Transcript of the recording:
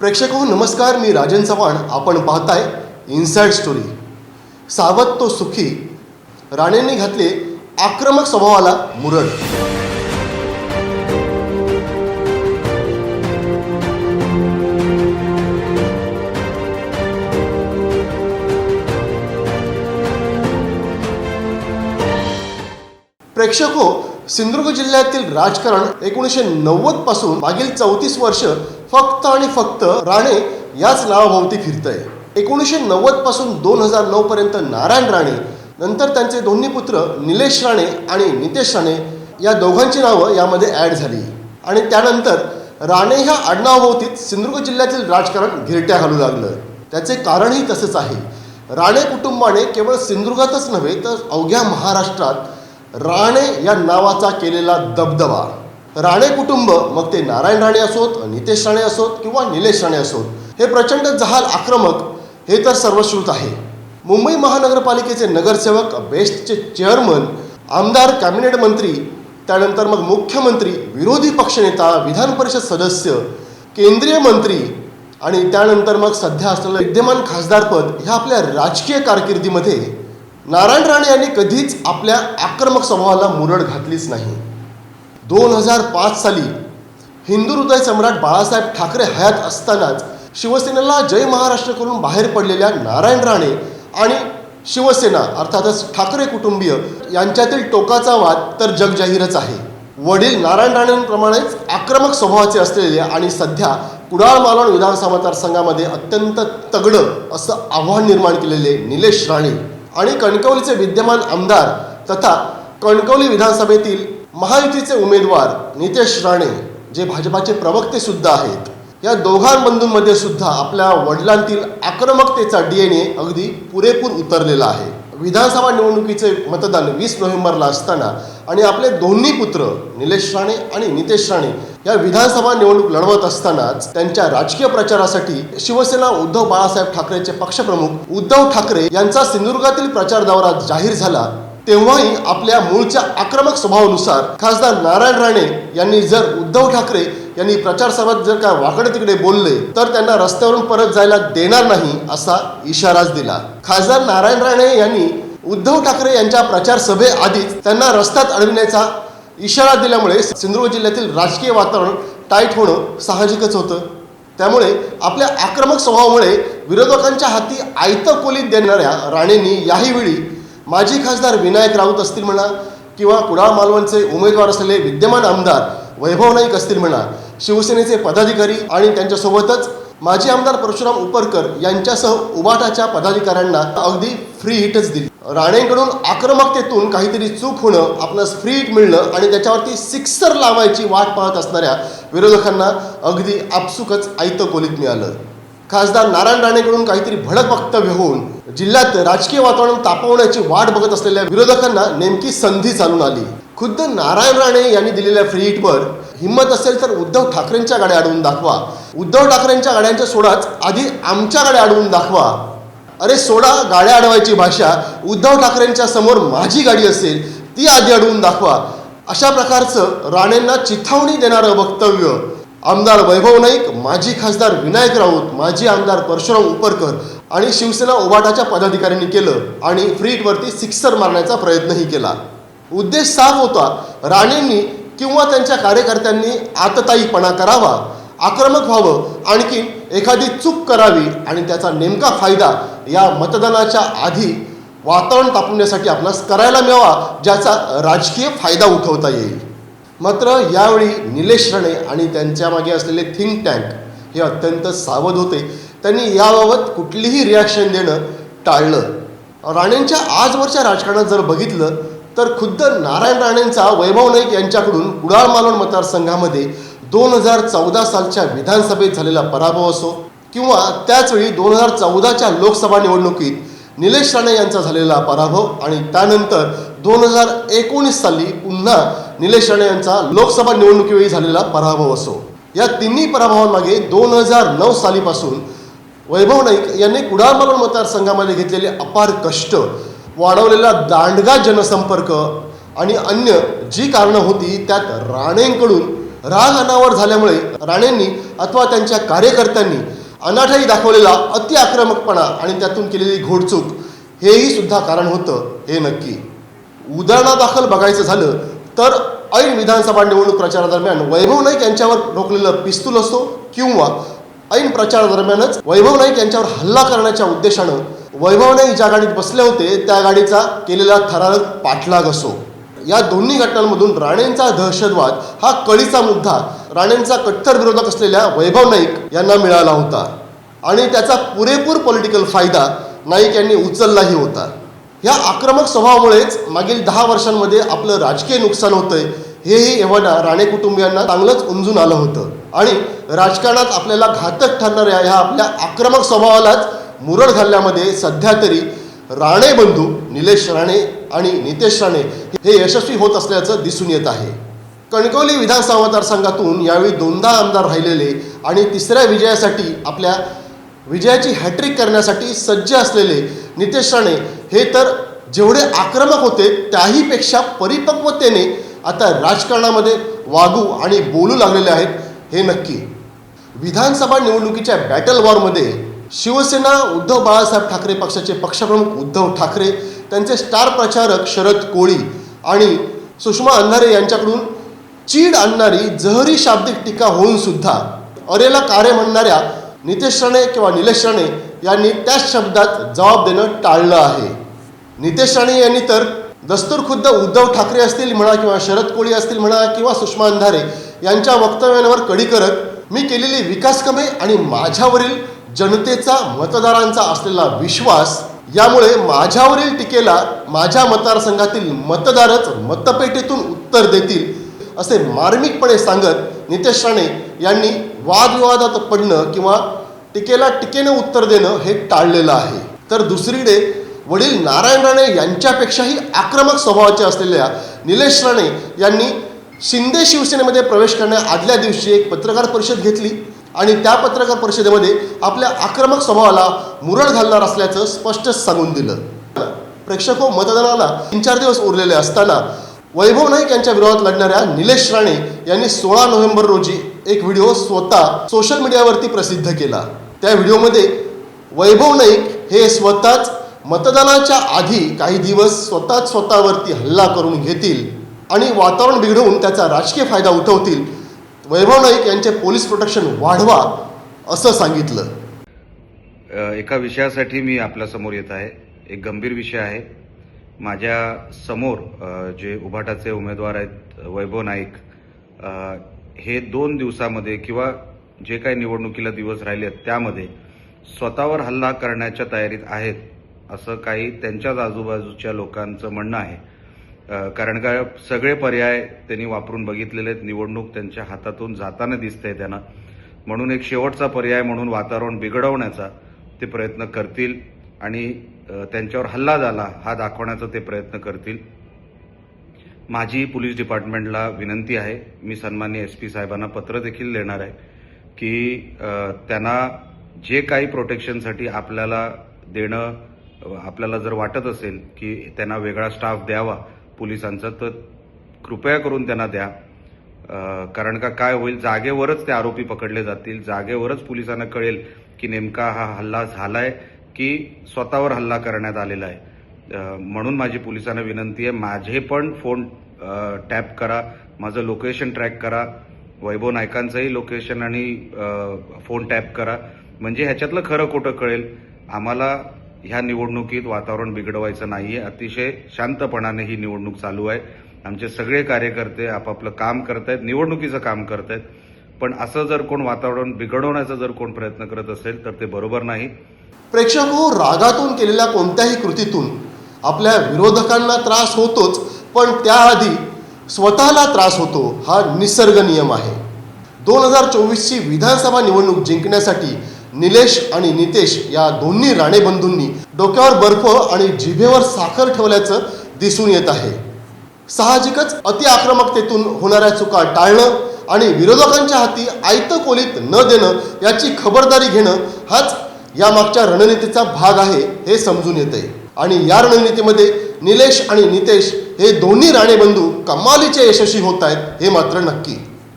प्रेक्षक हो नमस्कार मी राजन चव्हाण. आपण पाहताय इन्साइड स्टोरी सावध तो सुखी राणेंनी घातले आक्रमक स्वभावाला मुरड. प्रेक्षक हो सिंधुदुर्ग जिल्ह्यातील राजकारण एकोणीसशे नव्वदपासून मागील चौतीस वर्ष फक्त आणि फक्त राणे याच नावाभोवती फिरतंय. एकोणीसशे नव्वदपासून दोन हजार नऊ पर्यंत नारायण राणे नंतर त्यांचे दोन्ही पुत्र निलेश राणे आणि नितेश राणे या दोघांची नावं यामध्ये ॲड झाली. आणि त्यानंतर राणे ह्या आडनावाभोवतीत सिंधुदुर्ग जिल्ह्यातील राजकारण गिरट्या घालू लागलं. त्याचे कारणही तसंच आहे. राणे कुटुंबाने केवळ सिंधुदुर्गातच नव्हे तर अवघ्या महाराष्ट्रात राणे या नावाचा केलेला दबदबा. राणे कुटुंब मग ते नारायण राणे असोत नितेश राणे असोत किंवा निलेश राणे असोत हे प्रचंड जहाल आक्रमक हे तर सर्वश्रुत आहे. मुंबई महानगरपालिकेचे नगरसेवक बेस्टचे चेअरमन आमदार कॅबिनेट मंत्री त्यानंतर मग मुख्यमंत्री विरोधी पक्षनेता विधान परिषद सदस्य केंद्रीय मंत्री आणि त्यानंतर मग सध्या असलेलं विद्यमान खासदारपद ह्या आपल्या राजकीय कारकिर्दीमध्ये. नारायण राणे यांनी कधीच आपल्या आक्रमक स्वभावाला मुरड घातलीच नाही. दोन हजार पाच साली हिंदू हृदय सम्राट बाळासाहेब ठाकरे हयात असतानाच शिवसेनेला जय महाराष्ट्र करून बाहेर पडलेल्या नारायण राणे आणि शिवसेना अर्थातच ठाकरे कुटुंबीय यांच्यातील टोकाचा वाद तर जगजाहीरच आहे. वडील नारायण राणेंप्रमाणेच आक्रमक स्वभावाचे असलेले आणि सध्या कुडाळ मालवण विधानसभा मतदारसंघामध्ये अत्यंत तगडं असं आव्हान निर्माण केलेले निलेश राणे आणि कणकवलीचे विद्यमान आमदार तथा कणकवली विधानसभेतील महायुतीचे उमेदवार नितेश राणे जे भाजपाचे प्रवक्ते सुद्धा आहेत. या दोघां बंधूंमध्ये सुद्धा आपल्या वडिलांतील आक्रमकतेचा डी एन ए अगदी पुरेपूर उतरलेला आहे. विधानसभा निवडणुकीचे मतदान वीस नोव्हेंबरला असताना आणि आपले दोन्ही पुत्र निलेश राणे आणि नितेश राणे या विधानसभा निवडणूक लढवत असतानाच त्यांच्या राजकीय प्रचारासाठी शिवसेना उद्धव बाळासाहेब ठाकरेचे पक्षप्रमुख उद्धव ठाकरे यांचा सिंधुदुर्गातील प्रचार दौरा जाहीर झाला. तेव्हाही आपल्या मूळच्या आक्रमक स्वभावानुसार खासदार नारायण राणे यांनी जर उद्धव ठाकरे यांनी प्रचार सभेत जर काय वाकडे तिकडे बोलले तर त्यांना रस्त्यावरून परत जायला देणार नाही असा इशाराच दिला. खासदार नारायण राणे यांनी उद्धव ठाकरे यांच्या प्रचार सभेआधीच त्यांना रस्त्यात अडविण्याचा इशारा दिल्यामुळे सिंधुदुर्ग जिल्ह्यातील राजकीय वातावरण टाईट होणं साहजिकच होतं. त्यामुळे आपल्या आक्रमक स्वभावामुळे विरोधकांच्या हाती आयतं कोलीत देणाऱ्या राणेंनी याही वेळी माजी खासदार विनायक राऊत असतील म्हणा किंवा कुडाळ मालवणचे उमेदवार असलेले विद्यमान आमदार वैभव नाईक असतील म्हणा शिवसेनेचे पदाधिकारी आणि त्यांच्यासोबतच माजी आमदार परशुराम उपरकर यांच्यासह उबाटाच्या पदाधिकाऱ्यांना अगदी फ्री हिटच दिली. राणेंकडून आक्रमकतेतून काहीतरी चूक होणं आपणास फ्री हिट मिळणं आणि त्याच्यावरती सिक्सर लावायची वाट पाहत असणाऱ्या विरोधकांना अगदी आपसुकच आयतं कोलीत मिळालं. खासदार नारायण राणेकडून काहीतरी भडक वक्तव्य होऊन जिल्ह्यात राजकीय वातावरण तापवण्याची वाट बघत असलेल्या विरोधकांना नेमकी संधी चालून आली. खुद्द नारायण राणे यांनी दिलेल्या फ्री हिटवर हिंमत असेल तर उद्धव ठाकरेंच्या गाड्या अडवून दाखवा. उद्धव ठाकरेंच्या गाड्यांच्या सोडाच आधी आमच्या गाड्या अडवून दाखवा. अरे सोडा गाड्या अडवायची भाषा. उद्धव ठाकरेंच्या समोर माझी गाडी असेल ती आधी अडवून दाखवा. अशा प्रकारचं राणेंना चिथावणी देणारं वक्तव्य. आमदार वैभव नाईक माजी खासदार विनायक राऊत माजी आमदार परशुराम उपरकर आणि शिवसेना ओबाटाच्या पदाधिकाऱ्यांनी केलं आणि फ्रीटवरती सिक्सर मारण्याचा प्रयत्नही केला. उद्देश साफ होता राणेंनी किंवा त्यांच्या कार्यकर्त्यांनी आतताईपणा करावा आक्रमक व्हावं आणखी एखादी चूक करावी आणि त्याचा नेमका फायदा या मतदानाच्या आधी वातावरण तापवण्यासाठी आपणास करायला मिळावा ज्याचा राजकीय फायदा उठवता येईल. मात्र यावेळी निलेश राणे आणि त्यांच्या मागे असलेले थिंक टँक हे अत्यंत सावध होते. त्यांनी याबाबत कुठलीही रिॲक्शन देणं टाळलं. राणेंच्या आजवरच्या राजकारणात जर बघितलं तर खुद्द नारायण राणेंचा वैभव नाईक यांच्याकडून कुडाळ मालवण मतदारसंघामध्ये दोन हजार चौदा सालच्या विधानसभेत झालेला पराभव असो किंवा त्याचवेळी दोन हजार चौदाच्या लोकसभा निवडणुकीत निलेश राणे यांचा झालेला पराभव आणि त्यानंतर दोन हजार एकोणीस साली पुन्हा निलेश राणे यांचा लोकसभा निवडणुकीवेळी झालेला पराभव असो. या तिन्ही पराभवांमागे दोन हजार नऊ सालीपासून वैभव नाईक यांनी कुडाळ मालवण मतदारसंघामध्ये घेतलेले अपार कष्ट वाढवलेला दांडगा जनसंपर्क आणि अन्य जी कारणं होती त्यात राणेंकडून राग अनावर झाल्यामुळे राणेंनी अथवा त्यांच्या कार्यकर्त्यांनी अनाठाई दाखवलेला अति आक्रमकपणा आणि त्यातून केलेली घोडचूक हेही सुद्धा कारण होतं हे नक्की. उदाहरणादाखल बघायचं झालं तर ऐन विधानसभा निवडणूक प्रचारादरम्यान वैभव नाईक यांच्यावर रोखलेलं पिस्तूल असो किंवा ऐन प्रचारादरम्यानच वैभव नाईक यांच्यावर हल्ला करण्याच्या उद्देशानं वैभव नाईक ज्या गाडीत बसले होते त्या गाडीचा केलेला थरारक पाठलाग असो. या दोन्ही घटनांमधून राणेंचा दहशतवाद हा कळीचा मुद्दा राणेंचा कट्टर विरोधक असलेल्या वैभव नाईक यांना मिळाला होता. आणि त्याचा पुरेपूर पॉलिटिकल फायदा नाईक यांनी उचललाही होता. या आक्रमक स्वभावामुळेच मागील दहा वर्षांमध्ये आपलं राजकीय नुकसान होतंय हेही एव्हाना राणे कुटुंबियांना चांगलंच उमजून आलं होतं. आणि राजकारणात आपल्याला घातक ठरणाऱ्या ह्या आपल्या आक्रमक स्वभावालाच मुरड घालण्यामध्ये सध्या तरी राणे बंधू निलेश राणे आणि नितेश राणे हे यशस्वी होत असल्याचं दिसून येत आहे. कणकवली विधानसभा मतदारसंघातून यावेळी दोनदा आमदार राहिलेले आणि तिसऱ्या विजयासाठी आपल्या विजयाची हॅट्रिक करण्यासाठी सज्ज असलेले नितेश राणे हे तर जेवढे आक्रमक होते त्याहीपेक्षा परिपक्वतेने आता राजकारणामध्ये वागू आणि बोलू लागलेले आहेत हे नक्की. विधानसभा निवडणुकीच्या बॅटल वॉरमध्ये शिवसेना उद्धव बाळासाहेब ठाकरे पक्षाचे पक्षप्रमुख उद्धव ठाकरे त्यांचे स्टार प्रचारक शरद कोळी आणि सुषमा अंधारे यांच्याकडून चीड आणणारी जहरी शाब्दिक टीका होऊन सुद्धा अरेला कार्य म्हणणाऱ्या नितेश राणे किंवा निलेश राणे यांनी त्याच शब्दात जबाब देणं टाळलं आहे. नितेश राणे यांनी तर दस्तूर खुद्द उद्धव ठाकरे असतील म्हणा किंवा शरद कोळी असतील म्हणा किंवा सुषमा अंधारे यांच्या वक्तव्यांवर कडी करत मी केलेली विकासकमे आणि माझ्यावरील जनतेचा मतदारांचा असलेला विश्वास यामुळे माझ्यावरील टीकेला माझ्या मतदारसंघातील मतदारच मतपेटीतून उत्तर देतील असे मार्मिकपणे सांगत नितेश राणे यांनी वादविवादात पडणं किंवा टीकेला टीकेनं उत्तर देणं हे टाळलेलं आहे. तर दुसरीकडे वडील नारायण राणे यांच्यापेक्षाही आक्रमक स्वभावाचे असलेल्या निलेश राणे यांनी शिंदे शिवसेनेमध्ये प्रवेश करण्या आदल्या दिवशी एक पत्रकार परिषद घेतली. आणि त्या पत्रकार परिषदेमध्ये आपल्या आक्रमक स्वभावाला मुरड घालणार असल्याचं स्पष्ट सांगून दिलं. प्रेक्षक मतदानाला तीन चार दिवस उरलेले असताना वैभव नाईक यांच्या विरोधात लढणाऱ्या निलेश राणे यांनी सोळा नोव्हेंबर रोजी एक व्हिडिओ स्वतः सोशल मीडियावरती प्रसिद्ध केला. त्या व्हिडिओमध्ये वैभव नाईक हे स्वतःच मतदानाच्या आधी काही दिवस स्वतःच स्वतःवरती हल्ला करून घेतील आणि वातावरण बिघडवून त्याचा राजकीय फायदा उठवतील वैभव नाईक यांचे पोलीस प्रोटेक्शन वाढवा असं सांगितलं. एका विषयासाठी मी आपल्यासमोर येत आहे. एक गंभीर विषय आहे. माझ्यासमोर जे उभाटाचे उमेदवार आहेत वैभव नाईक हे दोन दिवसामध्ये किंवा जे काही निवडणुकीला दिवस राहिले आहेत त्यामध्ये स्वतःवर हल्ला करण्याच्या तयारीत आहेत असं काही त्यांच्याच आजूबाजूच्या लोकांचं म्हणणं आहे. कारण का सगळे पर्याय त्यांनी वापरून बघितलेले आहेत. निवडणूक त्यांच्या हातातून जाताना दिसतंय त्यांना. म्हणून एक शेवटचा पर्याय म्हणून वातावरण बिघडवण्याचा ते प्रयत्न करतील आणि त्यांच्यावर हल्ला झाला हा दाखवण्याचा ते प्रयत्न करतील. माझी पोलीस डिपार्टमेंटला विनंती आहे. मी सन्मान्य एस पी साहेबांना पत्र देखील देणार आहे की त्यांना जे काही प्रोटेक्शनसाठी आपल्याला देणं आपल्याला जर वाटत असेल की त्यांना वेगळा स्टाफ द्यावा पोलिसांचं तर कृपया करून त्यांना द्या. कारण का काय होईल जागेवरच ते आरोपी पकडले जातील. जागेवरच पोलिसांना कळेल की नेमका हा हल्ला झालाय की स्वतःवर हल्ला करण्यात आलेला आहे. म्हणून माझी पोलिसांना विनंती आहे माझे पण फोन टॅप करा माझं लोकेशन ट्रॅक करा वैभव नायकांचंही लोकेशन आणि फोन टॅप करा. म्हणजे ह्याच्यातलं खरं खोटं कळेल. आम्हाला ह्या निवडणुकीत वातावरण बिघडवायचं नाही आहे अतिशय शांतपणाने ही निवडणूक चालू आहे. आमचे सगळे कार्यकर्ते आपापलं काम करतायत निवडणुकीचं काम करतायत. पण असं जर कोण वातावरण बिघडवण्याचा जर कोण प्रयत्न करत असेल तर ते बरोबर नाही. प्रेक्षक हो रागातून केलेल्या कोणत्याही कृतीतून आपल्या विरोधकांना त्रास होतोच पण त्याआधी स्वतःला त्रास होतो हा निसर्ग नियम आहे. दोन हजार चोवीसची विधानसभा निवडणूक जिंकण्यासाठी निलेश आणि नितेश या दोन्ही राणेबंधूंनी डोक्यावर बर्फ आणि जिभेवर साखर ठेवल्याचं दिसून येत आहे. साहजिकच अति आक्रमकतेतून होणाऱ्या चुका टाळणं आणि विरोधकांच्या हाती आयत कोलीत न देणं याची खबरदारी घेणं हाच या मागच्या रणनीतीचा भाग आहे हे समजून येते आणि या रणनीतीमध्ये निलेश आणि नितेश हे दोन्ही राणेबंधू कमालीचे यशस्वी होत आहेत हे मात्र नक्की.